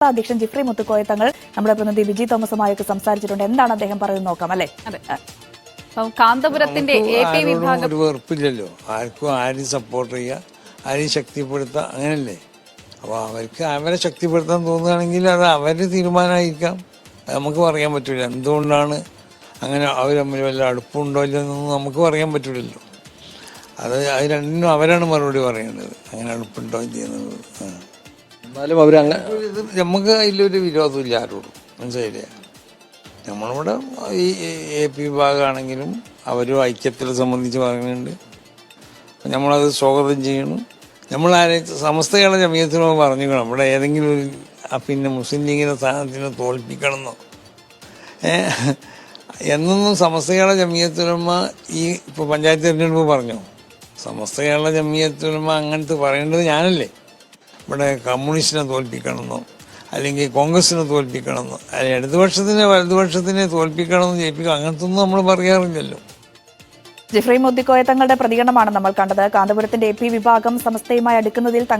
അധ്യക്ഷൻ ജിഫ്രി മുത്തുക്കോയ തങ്ങൾ നമ്മുടെ പ്രതിനിധി വിജി തോമസുമായൊക്കെ സംസാരിച്ചിട്ടുണ്ട്. എന്താണ് അദ്ദേഹം പറയുന്നത് നോക്കാം അല്ലേ? കാന്തപുരത്തിന്റെ ഒരു വെറുപ്പില്ലല്ലോ. ആർക്കും ആരെയും സപ്പോർട്ട് ചെയ്യുക ആരെയും ശക്തിപ്പെടുത്തുക അങ്ങനല്ലേ? അപ്പോൾ അവർക്ക് അവരെ ശക്തിപ്പെടുത്താൻ തോന്നുകയാണെങ്കിൽ അത് അവരുടെ തീരുമാനമായിരിക്കാം. നമുക്ക് പറയാൻ പറ്റില്ല എന്തുകൊണ്ടാണ് അങ്ങനെ അവർ തമ്മിൽ വല്ല അടുപ്പുണ്ടോ ഇല്ലെന്നൊന്നും നമുക്ക് പറയാൻ പറ്റില്ലല്ലോ അത് അത് രണ്ടിനും അവരാണ് മറുപടി പറയേണ്ടത് അങ്ങനെ അടുപ്പുണ്ടോ ഇല്ലെന്നുള്ളത് ആ. എന്നാലും അവർ അങ്ങനെ നമുക്ക് അതിലൊരു വിരോധമില്ല ആരോടും. മനസ്സിലായില്ലേ? നമ്മളിവിടെ ഈ എ പി വിഭാഗമാണെങ്കിലും അവരും ഐക്യത്തെ സംബന്ധിച്ച് പറയുന്നുണ്ട്. നമ്മളത് സ്വാഗതം ചെയ്യണം. നമ്മൾ ആരെ സമസ്തകളെ ജമീയത്തിനോട് പറഞ്ഞു നമ്മുടെ ഏതെങ്കിലും ഒരു പിന്നെ മുസ്ലിം ലീഗിന്റെ സ്ഥാനത്തിനെ തോൽപ്പിക്കണമെന്നോ. എന്നൊന്നും സമസ്തകളെ ജമീയത്തുലമ ഈ ഇപ്പോൾ പഞ്ചായത്ത് തിരഞ്ഞെടുപ്പ് പറഞ്ഞോ. സമസ്തകളെ ജമീയത്തുലമ അങ്ങനത്തെ പറയേണ്ടത് ഞാനല്ലേ? ഇവിടെ കമ്മ്യൂണിസ്റ്റിനെ തോൽപ്പിക്കണമെന്നോ അല്ലെങ്കിൽ കോൺഗ്രസിനെ തോൽപ്പിക്കണമെന്നോ അല്ലെങ്കിൽ ഇടതുപക്ഷത്തിനെ വലതുപക്ഷത്തിനെ തോൽപ്പിക്കണമെന്ന് ജയിപ്പിക്കണം അങ്ങനത്തെ ഒന്നും നമ്മൾ പറയാറില്ലല്ലോ. ജിഫ്രി മുദ്ദിക്കോയ തങ്ങളുടെ പ്രതികരണമാണ് നമ്മൾ കണ്ടത്. കാന്തപുരത്തിന്റെ എ പി വിഭാഗം സമസ്തയുമായി അടുക്കുന്നതിൽ തങ്ങൾ